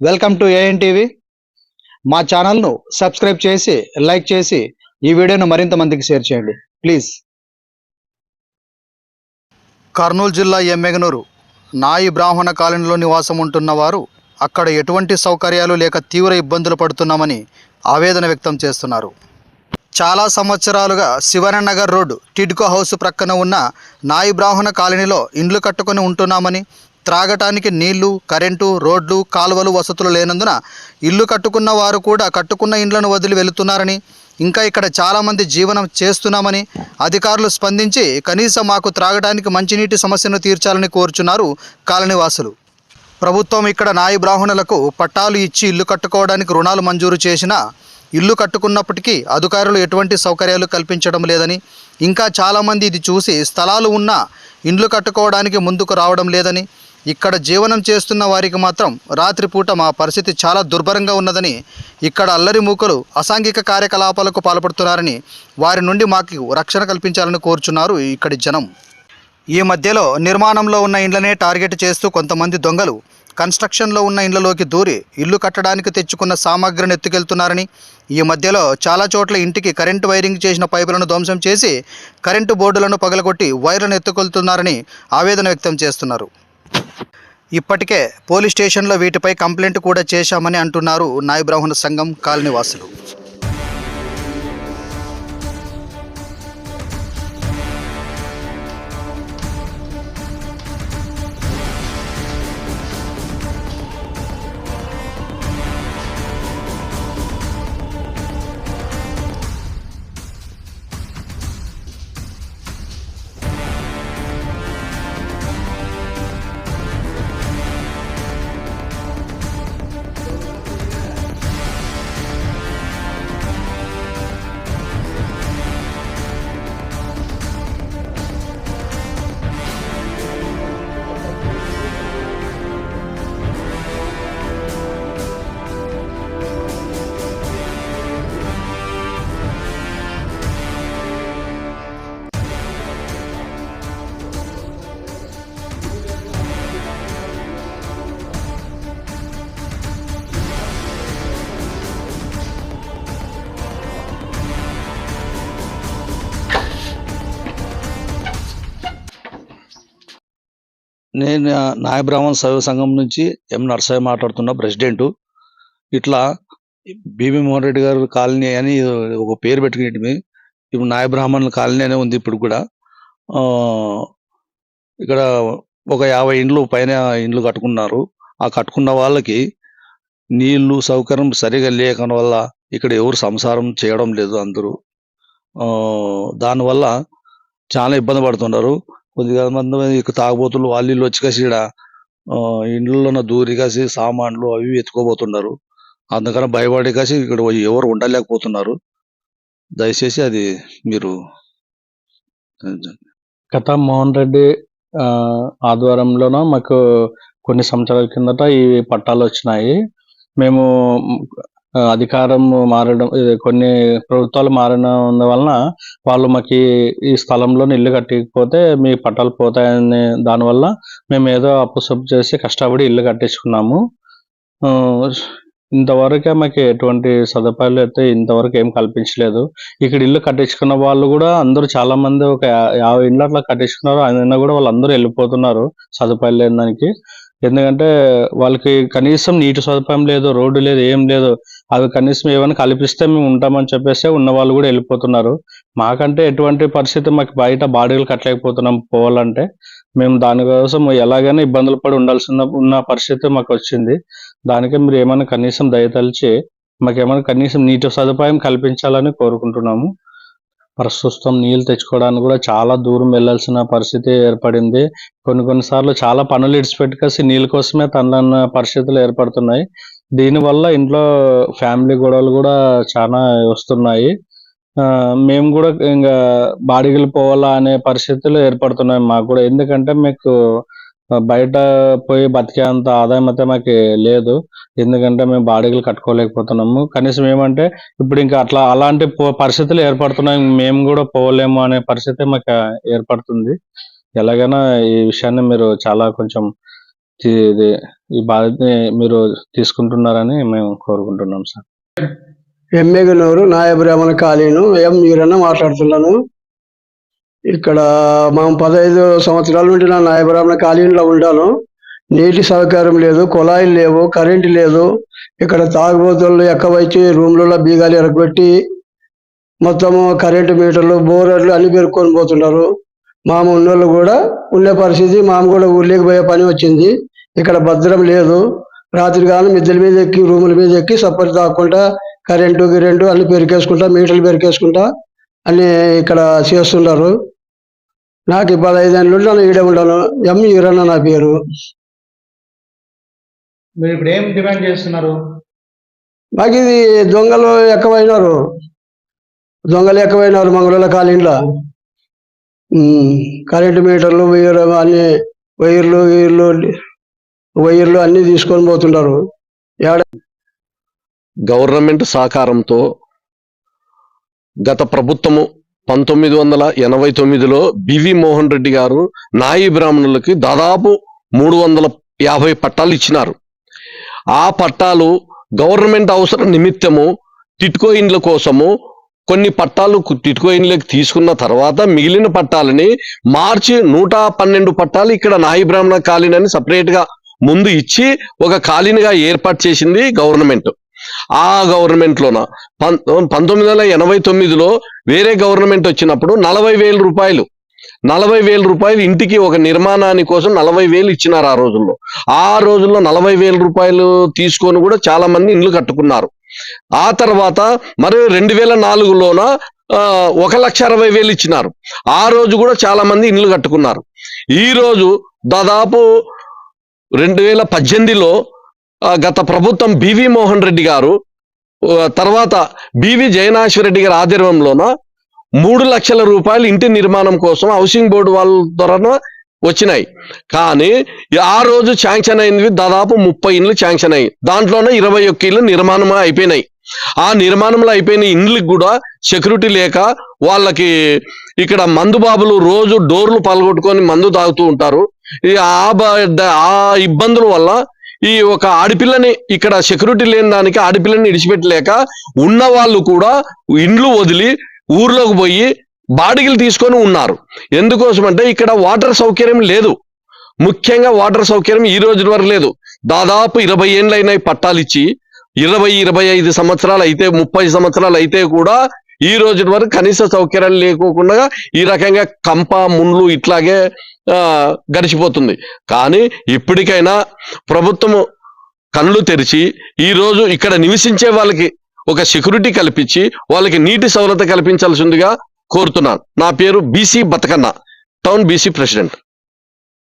Welcome to AN TV మా ఛానల్ను subscribe చేసి లైక్ చేసి ఈ వీడియోను మరింత మందికి షేర్ చేయండి. ప్లీజ్ కర్నూలు జిల్లా ఎమ్మెగనూరు నాయి బ్రాహ్మణ కాలనీలో నివాసం ఉంటున్న వారు అక్కడ ఎటువంటి సౌకర్యాలు లేక తీవ్ర ఇబ్బందులు పడుతున్నామని ఆవేదన వ్యక్తం చేస్తున్నారు. చాలా సంవత్సరాలుగా శివనగర్ రోడ్డు టిడ్కో హౌస్ ప్రక్కన ఉన్న నాయి బ్రాహ్మణ కాలనీలో ఇండ్లు కట్టుకొని ఉంటున్నామని త్రాగటానికి నీళ్ళు కరెంటు రోడ్లు కాలువలు వసతులు లేనందున ఇల్లు కట్టుకున్న వారు కూడా కట్టుకున్న ఇండ్లను వదిలి వెళుతున్నారని ఇంకా ఇక్కడ చాలామంది జీవనం చేస్తున్నామని అధికారులు స్పందించి కనీసం మాకు త్రాగడానికి మంచినీటి సమస్యను తీర్చాలని కోరుచున్నారు కాలనీవాసులు. ప్రభుత్వం ఇక్కడ నాయి బ్రాహ్మణులకు పట్టాలు ఇచ్చి ఇల్లు కట్టుకోవడానికి రుణాలు మంజూరు చేసినా ఇల్లు కట్టుకున్నప్పటికీ అధికారులు ఎటువంటి సౌకర్యాలు కల్పించడం లేదని ఇంకా చాలామంది ఇది చూసి స్థలాలు ఉన్నా ఇండ్లు కట్టుకోవడానికి ముందుకు రావడం లేదని ఇక్కడ జీవనం చేస్తున్న వారికి మాత్రం రాత్రిపూట మా పరిస్థితి చాలా దుర్భరంగా ఉన్నదని ఇక్కడ అల్లరి మూకలు అసాంఘిక కార్యకలాపాలకు పాల్పడుతున్నారని వారి నుండి మాకు రక్షణ కల్పించాలని కోరుచున్నారు ఇక్కడి జనం. ఈ మధ్యలో నిర్మాణంలో ఉన్న ఇండ్లనే టార్గెట్ చేస్తూ కొంతమంది దొంగలు కన్స్ట్రక్షన్లో ఉన్న ఇండ్లలోకి దూరి ఇల్లు కట్టడానికి తెచ్చుకున్న సామాగ్రిని ఎత్తుకెళ్తున్నారని ఈ మధ్యలో చాలా చోట్ల ఇంటికి కరెంటు వైరింగ్ చేసిన పైపులను ధ్వంసం చేసి కరెంటు బోర్డులను పగలగొట్టి వైర్లను ఎత్తుకెళ్తున్నారని ఆవేదన వ్యక్తం చేస్తున్నారు. ఇప్పటికే పోలీస్ స్టేషన్లో వీటిపై కంప్లైంట్ కూడా చేశామని అంటున్నారు నాయబ్రాహ్మణ సంఘం కాలనీవాసులు. నేను నాయ బ్రాహ్మణ సంఘం నుంచి ఎం నరసయ్య మాట్లాడుతున్నా ప్రెసిడెంట్. ఇట్లా బీబీ మోహన్ రెడ్డి గారు కాలనీ అని ఒక పేరు పెట్టుకునేటివి. ఇప్పుడు నాయ బ్రాహ్మణుల కాలనీ అనే ఉంది ఇప్పుడు కూడా. ఆ, ఇక్కడ ఒక యాభై ఇండ్లు పైన ఇండ్లు కట్టుకున్నారు. ఆ కట్టుకున్న వాళ్ళకి నీళ్ళు సౌకర్యం సరిగా లేకన వల్ల ఇక్కడ ఎవరు సంసారం చేయడం లేదు అందరూ. ఆ, దానివల్ల చాలా ఇబ్బంది పడుతున్నారు. కొద్దిగా మంది ఇక తాగుబోతులు వాళ్ళు ఇల్లు వచ్చి కాసి ఇక్కడ ఆ, ఇండ్లలో దూరి కాసి సామాన్లు అవి ఎత్తుకోబోతున్నారు. అందుకని భయపడి కాసి ఇక్కడ ఎవరు ఉండలేకపోతున్నారు. దయచేసి అది మీరు గత మోహన్ రెడ్డి ఆ, ఆధ్వర్యంలోనో మాకు కొన్ని సంవత్సరాల కిందట ఈ పట్టాలు వచ్చినాయి. మేము అధికారం మారడం కొన్ని ప్రభుత్వాలు మారిన వలన వాళ్ళు మాకు ఈ- స్థలంలోని స్థలంలో ఇల్లు కట్టకపోతే మీ పట్టాలు పోతాయని దానివల్ల మేము ఏదో అప్పు సప్పు చేసి కష్టపడి ఇల్లు కట్టించుకున్నాము. ఇంతవరకే మాకు ఎటువంటి సదుపాయాలు అయితే ఇంతవరకు ఏం కల్పించలేదు. ఇక్కడ ఇల్లు కట్టించుకున్న వాళ్ళు కూడా అందరూ చాలా మంది ఒక యాభై ఇండ్లు అట్లా కట్టించుకున్నారు. అయినా కూడా వాళ్ళందరూ వెళ్ళిపోతున్నారు సదుపాయాలు లేని దానికి. ఎందుకంటే వాళ్ళకి కనీసం నీటి సదుపాయం లేదు రోడ్డు లేదు ఏం లేదు. అవి కనీసం ఏమైనా కల్పిస్తే మేము ఉంటామని చెప్పేసి ఉన్న వాళ్ళు కూడా వెళ్ళిపోతున్నారు. మాకంటే ఎటువంటి పరిస్థితి మాకు బయట బాడీలు కట్టలేకపోతున్నాం పోవాలంటే. మేము దానికోసం ఎలాగైనా ఇబ్బందులు పడి ఉండాల్సిన ఉన్న పరిస్థితి మాకు వచ్చింది. దానికి మీరు ఏమైనా కనీసం దయతలిచి మాకు ఏమైనా కనీసం నీటి సదుపాయం కల్పించాలని కోరుకుంటున్నాము. ప్రస్తుతం నీళ్ళు తెచ్చుకోవడానికి కూడా చాలా దూరం వెళ్ళాల్సిన పరిస్థితి ఏర్పడింది. కొన్ని కొన్నిసార్లు చాలా పనులు ఇడిచిపెట్టుకేసి నీళ్ళ కోసమే తన పరిస్థితులు ఏర్పడుతున్నాయి. దీనివల్ల ఇంట్లో ఫ్యామిలీ గొడవలు కూడా చాలా వస్తున్నాయి. ఆ, మేము కూడా ఇంకా బాడిగలు పోవాలా అనే పరిస్థితులు ఏర్పడుతున్నాయి మాకు కూడా. ఎందుకంటే మీకు బయట పోయి బతికే అంత ఆదాయం అయితే మాకు లేదు. ఎందుకంటే మేము బాడిగలు కట్టుకోలేకపోతున్నాము. కనీసం ఏమంటే ఇప్పుడు ఇంకా అట్లా అలాంటి పో- పరిస్థితులు ఏర్పడుతున్నాయి. మేము కూడా పోలేము అనే పరిస్థితి మాకు ఏర్పడుతుంది. ఎలాగైనా ఈ విషయాన్ని మీరు చాలా కొంచెం ఇది ఈ బాధ్యతని మీరు తీసుకుంటున్నారని మేము కోరుకుంటున్నాం సార్. ఎమ్మెగనూరు నాయబ్రాహ్మణ కాళీను ఎం ఈరన్న మాట్లాడుతున్నాను. ఇక్కడ మేము పదహైదు సంవత్సరాల నుండి నా నాయబ్రాహ్మణ కాలనీలో ఉంటాను నీటి సౌకర్యం లేదు కుళాయిలు లేవు కరెంటు లేదు. ఇక్కడ తాగుబోతులు ఎక్కవచ్చి రూమ్లలో బీగాలు ఎరగబెట్టి మొత్తము కరెంటు మీటర్లు బోరర్లు అన్ని పెరుక్కొని పోతున్నారు మామ ఉన్నోళ్ళు కూడా ఉండే పరిస్థితి మామ కూడా ఊర్లోకి పోయే పని వచ్చింది. ఇక్కడ భద్రం లేదు. రాత్రి కానీ మిద్దెల మీద ఎక్కి రూముల మీద ఎక్కి సప్పటి తాక్కుంటా కరెంటు గిరెంటు అన్ని పెరికేసుకుంటా మీటర్లు పెరికేసుకుంటా అన్ని ఇక్కడ చేస్తున్నారు నాకు పదహైదు ఏళ్ళ నుండి నేను ఈడే ఉన్నాను ఎం ఈరన్న నా పేరు. మీరు ఇప్పుడు ఏం డిమాండ్ చేస్తున్నారు? మాకు ఇది దొంగలు ఎక్కువైనారు. దొంగలు ఎక్కువైనారు మంగళూరు కాలనీలో. ఉమ్, కరెంటు మీటర్లు వైర్ అన్ని వైర్లు గీర్లు వైర్లు అన్ని తీసుకొని పోతుంటారు. ఏడ గవర్నమెంట్ సహకారంతో గత ప్రభుత్వము పంతొమ్మిది వందల ఎనభై తొమ్మిదిలో బివి మోహన్ రెడ్డి గారు నాయి బ్రాహ్మణులకి దాదాపు మూడు వందల యాభై పట్టాలు ఇచ్చినారు. ఆ పట్టాలు గవర్నమెంట్ అవసరం నిమిత్తము టిట్కో ఇండ్ల కోసము కొన్ని పట్టాలు టిట్కో ఇండ్లకి తీసుకున్న తర్వాత మిగిలిన పట్టాలని మార్చి నూట పన్నెండు పట్టాలు ఇక్కడ నాయి బ్రాహ్మణ కాలనీ అని సపరేట్గా ముందు ఇచ్చి ఒక ఖాళీనిగా ఏర్పాటు చేసింది గవర్నమెంట్. ఆ గవర్నమెంట్లోన? పం- పంతొమ్మిది వందల ఎనభై తొమ్మిదిలో వేరే గవర్నమెంట్ వచ్చినప్పుడు నలభై వేల రూపాయలు. నలభై వేల రూపాయలు ఇంటికి ఒక నిర్మాణాని కోసం నలభై వేలు ఇచ్చినారు ఆ రోజుల్లో. ఆ రోజుల్లో నలభై వేల రూపాయలు తీసుకొని కూడా చాలా మంది ఇండ్లు కట్టుకున్నారు. ఆ తర్వాత మరి రెండు వేల నాలుగులోన ఒక లక్ష అరవై వేలు ఇచ్చినారు. ఆ రోజు కూడా చాలా మంది ఇండ్లు కట్టుకున్నారు. ఈ రోజు దాదాపు రెండు వేల పద్దెనిమిదిలో గత ప్రభుత్వం బివి మోహన్ రెడ్డి గారు తర్వాత బివి జయనాశ్వర రెడ్డి గారి ఆధ్వర్యంలోన మూడు లక్షల రూపాయలు ఇంటి నిర్మాణం కోసం హౌసింగ్ బోర్డు వాళ్ళ ద్వారా వచ్చినాయి. కానీ ఆ రోజు శాంక్షన్ అయినవి దాదాపు ముప్పై ఇండ్లు శాంక్షన్ అయ్యి దాంట్లోనే ఇరవై ఒక్క ఇళ్ళు నిర్మాణం అయిపోయినాయి. ఆ నిర్మాణంలో అయిపోయిన ఇండ్లకు కూడా సెక్యూరిటీ లేక వాళ్ళకి ఇక్కడ మందు బాబులు రోజు డోర్లు పలగొట్టుకొని మందు తాగుతూ ఉంటారు. ఈ ఆ ఇబ్బందుల వల్ల ఈ ఒక ఆడపిల్లని ఇక్కడ సెక్యూరిటీ లేని దానికి ఆడపిల్లని విడిచిపెట్టలేక ఉన్న వాళ్ళు కూడా ఇండ్లు వదిలి ఊర్లోకి పోయి బాడిగలు తీసుకొని ఉన్నారు. ఎందుకోసం అంటే ఇక్కడ వాటర్ సౌకర్యం లేదు. ముఖ్యంగా వాటర్ సౌకర్యం ఈ రోజు వరకు లేదు. దాదాపు ఇరవై ఏండ్లైనాయి పట్టాలు ఇచ్చి ఇరవై ఇరవై ఐదు సంవత్సరాలు అయితే ముప్పై సంవత్సరాలు అయితే కూడా ఈ రోజు వరకు కనీస సౌకర్యాలు లేకోకుండా ఈ రకంగా కంప ముండ్లు ఇట్లాగే గడిచిపోతుంది. కానీ ఇప్పటికైనా ప్రభుత్వము కళ్ళు తెరిచి ఈ రోజు ఇక్కడ నివసించే వాళ్ళకి ఒక సెక్యూరిటీ కల్పించి వాళ్ళకి నీటి సౌలత కల్పించాల్సిందిగా కోరుతున్నాను. నా పేరు BC Bathakanna town BC president.